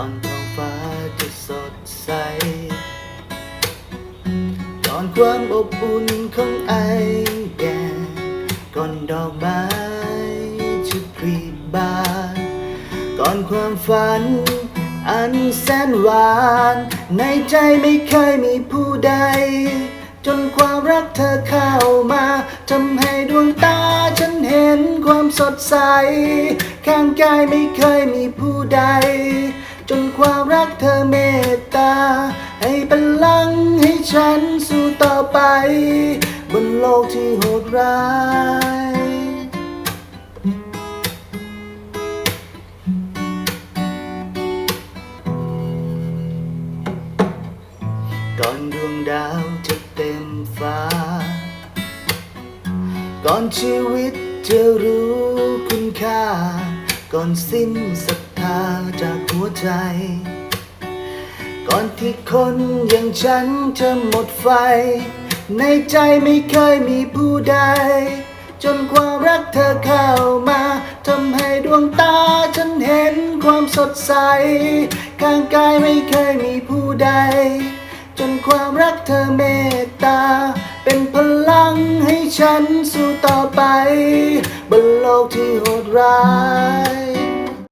ก่อนท้องฟ้าจะสดใสก่อนความอบอุ่นของไอแดดก่อนดอกไม้จะผลิบานก่อนความฝัน อันแสนหวาน ในใจไม่เคยมีผู้ใด จนความรักเธอเข้ามาทำให้ดวงตาฉันเห็นความสดใส ข้างกายไม่เคยมีผู้ใด จนความรักเธอเมตตา ให้พลังให้ฉันสู้ต่อไป บนโลกที่โหดร้ายก่อนดวงดาวจะเต็มฟ้า ก่อนชีวิตจะรู้คุณค่า ก่อนสิ้นศรั ทธาจากหัวใจ ก่อนที่คนอย่างฉันจะหมดไฟ ในใจไม่เคยมีผู้ใด จนความรักเธอเข้ามาทำให้ดวงตาฉันเห็นความสดใส ข้างกายไม่เคยมีผู้ใด จนความรักเธอเมตตา เป็นพลังให้ฉันสู้ต่อไป บนโลกที่โหดร้าย